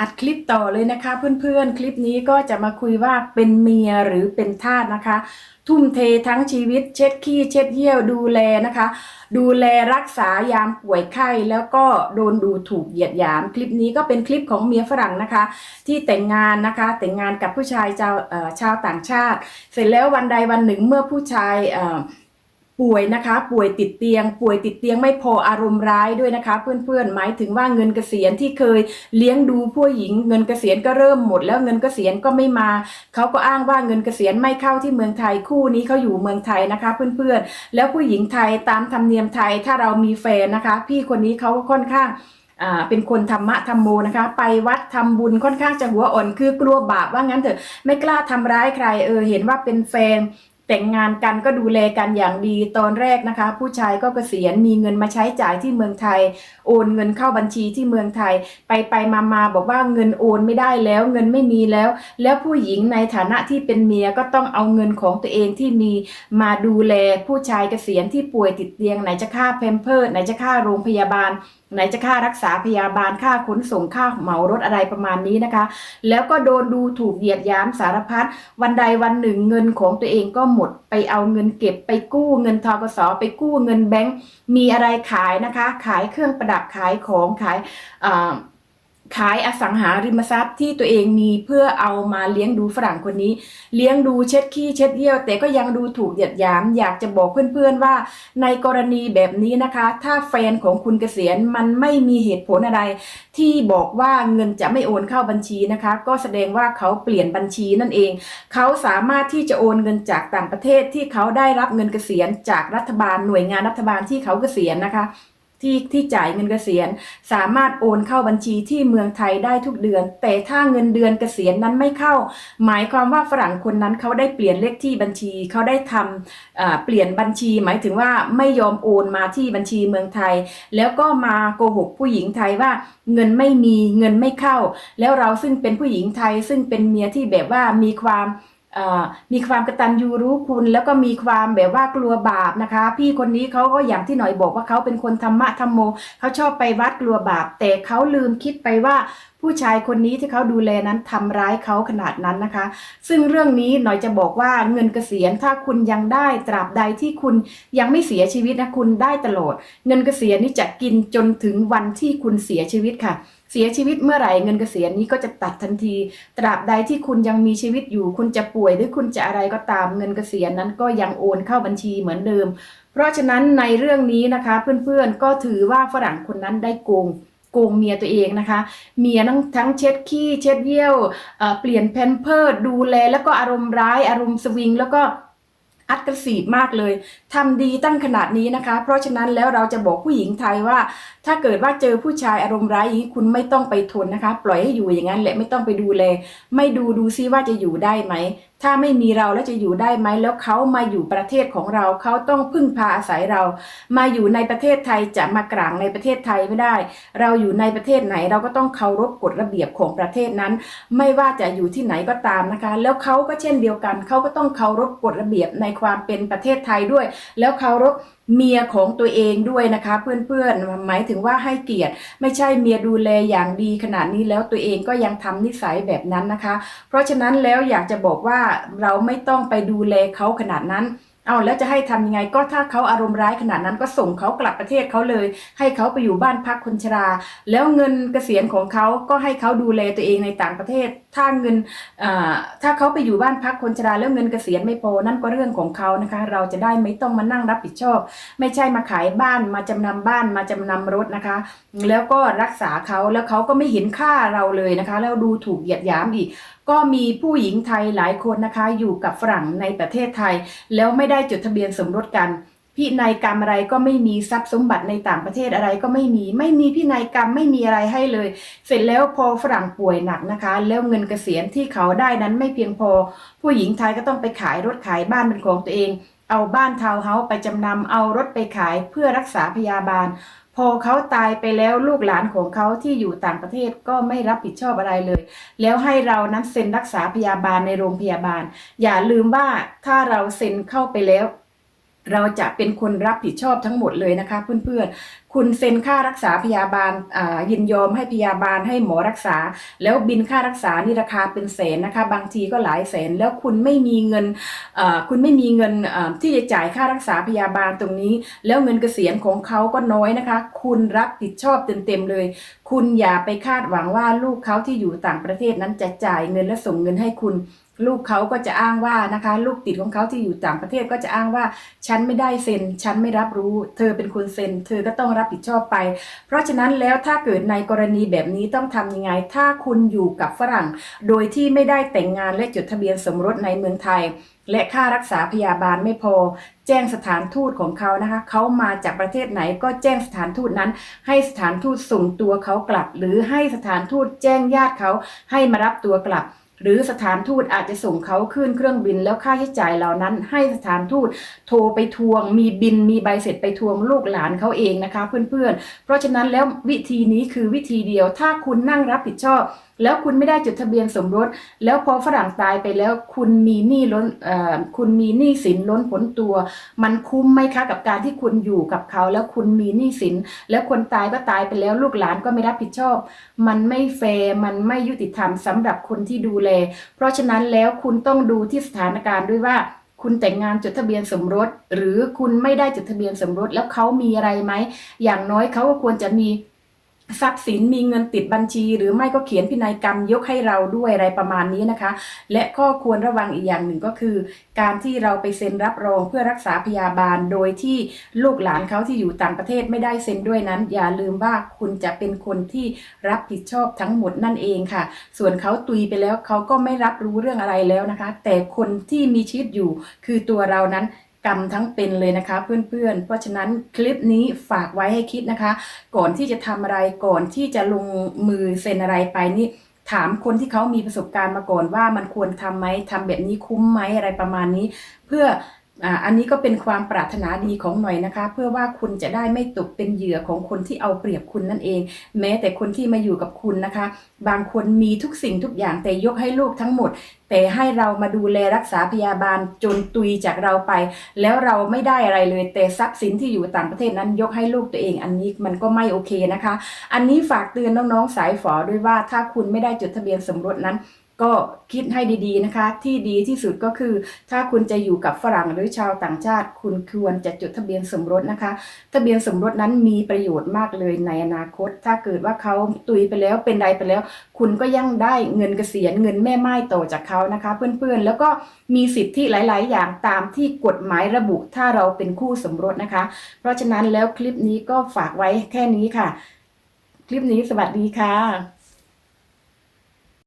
อัดคลิปต่อเลยนะคะเพื่อนๆ คลิปนี้ก็จะมาคุยว่าเป็นเมียหรือเป็นทาสนะคะ ทุ่มเททั้งชีวิตเช็ดขี้เช็ดเยี่ยวดูแลนะคะ ดูแลรักษายามป่วยไข้แล้วก็โดนดูถูกเหยียดหยาม คลิปนี้ก็เป็นคลิปของเมียฝรั่งนะคะ ที่แต่งงานนะคะ แต่งงานกับผู้ชายชาวชาวต่างชาติ เสร็จแล้ววันใดวันหนึ่งเมื่อผู้ชายเอ่อ ป่วยนะคะ ป่วยติดเตียง ป่วยติดเตียงไม่พออารมณ์ร้ายด้วยนะคะ เพื่อนๆหมายถึงว่าเงินเกษียณที่เคยเลี้ยงดูผู้หญิง เงินเกษียณก็เริ่มหมด แล้วเงินเกษียณก็ไม่มาเขาก็อ้างว่าเงินเกษียณไม่เข้าที่เมืองไทยคู่นี้เขาอยู่เมืองไทยนะคะ เพื่อนๆแล้วผู้หญิงไทยตามธรรมเนียมไทยถ้าเรามีแฟนนะคะ พี่คนนี้เขาก็ค่อนข้างเป็นคนธรรมะธรรมโมนะคะ ไปวัดทำบุญค่อนข้างจะหัวอ่อนคือกลัวบาปว่างั้นเถอะไม่กล้าทำร้ายใครเออเห็นว่าเป็นแฟน แต่งงานกันก็ดูแลกันอย่างดีตอนแรกนะคะ ผู้ชายก็เกษียณมีเงินมาใช้จ่ายที่เมืองไทย โอนเงินเข้าบัญชีที่เมืองไทย ไปไปมามาบอกว่าเงินโอนไม่ได้แล้ว เงินไม่มีแล้ว แล้วผู้หญิงในฐานะที่เป็นเมียก็ต้องเอาเงินของตัวเองที่มีมาดูแลผู้ชายเกษียณที่ป่วยติดเตียงไหนจะค่าเพมเพิร์ดไหนจะค่าโรงพยาบาลไหนจะค่ารักษาพยาบาลค่าขนส่งค่าเหมารถอะไรประมาณนี้นะคะ แล้วก็โดนดูถูกเหยียดหยามสารพัดวันใดวันหนึ่งเงินของตัวเองก็หมดไปเอาเงินเก็บไปกู้เงินทกสไปกู้เงินแบงก์มีอะไรขายนะคะ ขายเครื่องประดับขายของขายอ่า ขายอสังหาริมทรัพย์ที่ตัวเองมีเพื่อเอามาเลี้ยงดูฝรั่งคนนี้ เลี้ยงดูเช็ดขี้เช็ดเยี่ยว แต่ก็ยังดูถูกเหยียดหยาม อยากจะบอกเพื่อนๆว่า ในกรณีแบบนี้นะคะ ถ้าแฟนของคุณเกษียณมันไม่มีเหตุผลอะไร ที่บอกว่าเงินจะไม่โอนเข้าบัญชีนะคะ ก็แสดงว่าเขาเปลี่ยนบัญชีนั่นเอง เขาสามารถที่จะโอนเงินจากต่างประเทศที่เขาได้รับเงินเกษียณจากรัฐบาลหน่วยงานรัฐบาลที่เขาเกษียณนะคะ ที่ที่จ่ายเงินเกษียณ สามารถโอนเข้าบัญชีที่เมืองไทยได้ทุกเดือน แต่ถ้าเงินเดือนเกษียณนั้นไม่เข้า หมายความว่าฝรั่งคนนั้นเขาได้เปลี่ยนเลขที่บัญชีเขาได้ทำเปลี่ยนบัญชี หมายถึงว่าไม่ยอมโอนมาที่บัญชีเมืองไทย แล้วก็มาโกหกผู้หญิงไทยว่าเงินไม่มีเงินไม่เข้า แล้วเราซึ่งเป็นผู้หญิงไทยซึ่งเป็นเมียที่แบบว่ามีความ มีความกระตัญญูรู้คุณ แล้วก็มีความแบบว่ากลัวบาปนะคะ พี่คนนี้เขาก็อย่างที่หน่อยบอกว่าเขาเป็นคนธรรมะธรรมโมเขาชอบไปวัดกลัวบาป แต่เขาลืมคิดไปว่าผู้ชายคนนี้ที่เขาดูแลนั้นทำร้ายเขาขนาดนั้นนะคะ ซึ่งเรื่องนี้หน่อยจะบอกว่าเงินเกษียณถ้าคุณยังได้ตราบใดที่คุณยังไม่เสียชีวิตนะคุณได้ตลอด เงินเกษียณนี่จะกินจนถึงวันที่คุณเสียชีวิตค่ะ เสียชีวิตเมื่อไหร่เงินเกษียณนี้ก็จะตัดทันที ตราบใดที่คุณยังมีชีวิตอยู่ คุณจะป่วยหรือคุณจะอะไรก็ตามเงินเกษียณนั้นก็ยังโอนเข้าบัญชีเหมือนเดิม เพราะฉะนั้นในเรื่องนี้นะคะ เพื่อนๆก็ถือว่าฝรั่งคนนั้นได้โกงโกงเมียตัวเองนะคะ เมียทั้งทั้งเช็ดขี้เช็ดเยี่ยวเอ่อเปลี่ยนแพมเพิร์ดดูแลแล้วก็อารมณ์ร้ายอารมณ์สวิงแล้วก็ อัดกระสีบมากเลยทำดีตั้งขนาดนี้นะคะ เพราะฉะนั้นแล้วเราจะบอกผู้หญิงไทยว่า ถ้าเกิดว่าเจอผู้ชายอารมณ์ร้ายอย่างนี้คุณไม่ต้องไปทนนะคะ ปล่อยให้อยู่อย่างนั้นแหละไม่ต้องไปดูแล ไม่ดูดูซิว่าจะอยู่ได้ไหม ถ้าไม่มีเราแล้วจะอยู่ได้ไหมแล้วเขามาอยู่ประเทศของเราเขาต้องพึ่งพาอาศัยเรา มาอยู่ในประเทศไทยจะมากลางในประเทศไทยไม่ได้ เราอยู่ในประเทศไหนเราก็ต้องเคารพกฎระเบียบของประเทศนั้น ไม่ว่าจะอยู่ที่ไหนก็ตามนะคะ แล้วเขาก็เช่นเดียวกันเขาก็ต้องเคารพกฎระเบียบในความเป็นประเทศไทยด้วย แล้วเคารพ เมียของตัวเองด้วยนะคะ เพื่อนๆหมายถึงว่าให้เกียรติ ไม่ใช่เมียดูแลอย่างดีขนาดนี้แล้วตัวเองก็ยังทำนิสัยแบบนั้นนะคะ เพราะฉะนั้นแล้วอยากจะบอกว่าเราไม่ต้องไปดูแลเขาขนาดนั้น เอาแล้วจะให้ทำยังไงก็ถ้าเขาอารมณ์ร้ายขนาดนั้นก็ส่งเขากลับประเทศเขาเลย ให้เขาไปอยู่บ้านพักคนชรา แล้วเงินเกษียณของเขาก็ให้เขาดูแลตัวเองในต่างประเทศ ถ้าเงินถ้าเขาไปอยู่บ้านพักคนชรา แล้วเงินเกษียณไม่พอนั่นก็เรื่องของเขานะคะ เราจะได้ไม่ต้องมานั่งรับผิดชอบ ไม่ใช่มาขายบ้านมาจำนำบ้านมาจำนำรถนะคะ แล้วก็รักษาเขาแล้วเขาก็ไม่เห็นค่าเราเลยนะคะ แล้วดูถูกเหยียดหยามอีก ก็มีผู้หญิงไทยหลายคนนะคะ อยู่กับฝรั่งในประเทศไทยแล้วไม่ได้ได้จดทะเบียนสมรสกันพินัยกรรมอะไรก็ไม่มีทรัพย์สมบัติในต่างประเทศอะไรก็ไม่มี ไม่มีพินัยกรรมไม่มีอะไรให้เลย เสร็จแล้วพอฝรั่งป่วยหนักนะคะ แล้วเงินเกษียณที่เขาได้นั้นไม่เพียงพอ ผู้หญิงไทยก็ต้องไปขายรถขายบ้านเป็นของตัวเอง เอาบ้านทาวน์เฮาส์ไปจำนำเอารถไปขายเพื่อรักษาพยาบาล พอเขาตายไปแล้วลูกหลานของเขาที่อยู่ต่างประเทศก็ไม่รับผิดชอบอะไรเลย แล้วให้เรานั้นเซ็นรักษาพยาบาลในโรงพยาบาล อย่าลืมว่าถ้าเราเซ็นเข้าไปแล้ว เราจะเป็นคนรับผิดชอบทั้งหมดเลยนะคะเพื่อนๆ คุณเซ็นค่ารักษาพยาบาลยินยอมให้พยาบาลให้หมอรักษา แล้วบินค่ารักษานี่ราคาเป็นแสนนะคะ บางทีก็หลายแสน แล้วคุณไม่มีเงินคุณไม่มีเงินที่จะจ่ายค่ารักษาพยาบาลตรงนี้ แล้วเงินเกษียณของเขาก็น้อยนะคะ คุณรับผิดชอบเต็มๆเลย คุณอย่าไปคาดหวังว่าลูกเขาที่อยู่ต่างประเทศนั้นจะจ่ายเงินและส่งเงินให้คุณ ลูกเขาก็จะอ้างว่านะคะ ลูกติดของเขาที่อยู่ต่างประเทศก็จะอ้างว่า ฉันไม่ได้เซ็น ฉันไม่รับรู้ เธอเป็นคนเซ็น เธอก็ต้องรับผิดชอบไป เพราะฉะนั้นแล้วถ้าเกิดในกรณีแบบนี้ต้องทำยังไง ถ้าคุณอยู่กับฝรั่ง โดยที่ไม่ได้แต่งงานและจดทะเบียนสมรสในเมืองไทย และค่ารักษาพยาบาลไม่พอ แจ้งสถานทูตของเขานะคะ เขามาจากประเทศไหนก็แจ้งสถานทูตนั้น ให้สถานทูตส่งตัวเขากลับ หรือให้สถานทูตแจ้งญาติเขาให้มารับตัวกลับ หรือสถานทูตอาจจะส่งเขาขึ้นเครื่องบินแล้วค่าใช้จ่ายเหล่านั้น ให้สถานทูตโทรไปทวง มีบินมีใบเสร็จไปทวงลูกหลานเขาเองนะคะ เพื่อนๆเพราะฉะนั้นแล้ววิธีนี้คือวิธีเดียวถ้าคุณนั่งรับผิดชอบ แล้วคุณไม่ได้จดทะเบียนสมรส แล้วพอฝรั่งตายไปแล้ว คุณมีหนี้ล้นคุณมีหนี้สินล้นผลตัว มันคุ้มไหมคะกับการที่คุณอยู่กับเขา แล้วคุณมีหนี้สิน แล้วคนตายก็ตายไปแล้วลูกหลานก็ไม่รับผิดชอบ มันไม่แฟร์มันไม่ยุติธรรมสำหรับคนที่ดูแล เพราะฉะนั้นแล้วคุณต้องดูที่สถานการณ์ด้วยว่าคุณแต่งงานจดทะเบียนสมรส หรือคุณไม่ได้จดทะเบียนสมรสแล้วเขามีอะไรไหมอย่างน้อยเขาก็ควรจะมี ทรัพย์สินมีเงินติดบัญชี หรือไม่ก็เขียนพินัยกรรมยกให้เราด้วยอะไรประมาณนี้นะคะ และข้อควรระวังอีกอย่างหนึ่งก็คือ การที่เราไปเซ็นรับรองเพื่อรักษาพยาบาล โดยที่ลูกหลานเขาที่อยู่ต่างประเทศไม่ได้เซ็นด้วยนั้น อย่าลืมว่าคุณจะเป็นคนที่รับผิดชอบทั้งหมดนั่นเองค่ะ ส่วนเขาตุยไปแล้วเขาก็ไม่รับรู้เรื่องอะไรแล้วนะคะ แต่คนที่มีชีวิตอยู่คือตัวเรานั้น กรรมทั้งเป็นเลยนะคะ เพื่อนๆ เพราะฉะนั้นคลิปนี้ฝากไว้ให้คิดนะคะ ก่อนที่จะทำอะไรก่อนที่จะลงมือเซ็นอะไรไปนี่ถามคนที่เขามีประสบการณ์มาก่อนว่ามันควรทำไหมทำแบบนี้คุ้มไหมอะไรประมาณนี้ เพื่ออันนี้ก็เป็นความปรารถนาดีของหน่อยนะคะ เพื่อว่าคุณจะได้ไม่ตกเป็นเหยื่อของคนที่เอาเปรียบคุณนั่นเอง แม้แต่คนที่มาอยู่กับคุณนะคะ บางคนมีทุกสิ่งทุกอย่างแต่ยกให้ลูกทั้งหมดแต่ให้เรามาดูแลรักษาพยาบาลจนตุยจากเราไป แล้วเราไม่ได้อะไรเลย แต่ทรัพย์สินที่อยู่ต่างประเทศนั้นยกให้ลูกตัวเอง อันนี้มันก็ไม่โอเคนะคะ อันนี้ฝากเตือนน้องๆสายฝอด้วยว่าถ้าคุณไม่ได้จดทะเบียนสมรสนั้นก็คิดให้ดีๆนะคะ ที่ดีที่สุดก็คือ ถ้าคุณจะอยู่กับฝรั่งหรือชาวต่างชาติ คุณควรจะจดทะเบียนสมรสนะคะ ทะเบียนสมรสนั้นมีประโยชน์มากเลยในอนาคต ถ้าเกิดว่าเขาตุยไปแล้วเป็นใดไปแล้ว คุณก็ยังได้เงินเกษียณเงินแม่ไม้ต่อจากเขานะคะ เพื่อนๆ แล้วก็มีสิทธิหลาย ๆ อย่างตามที่กฎหมายระบุถ้าเราเป็นคู่สมรสนะคะ เพราะฉะนั้นแล้วคลิปนี้ก็ฝากไว้แค่นี้ค่ะ คลิปนี้สวัสดีค่ะ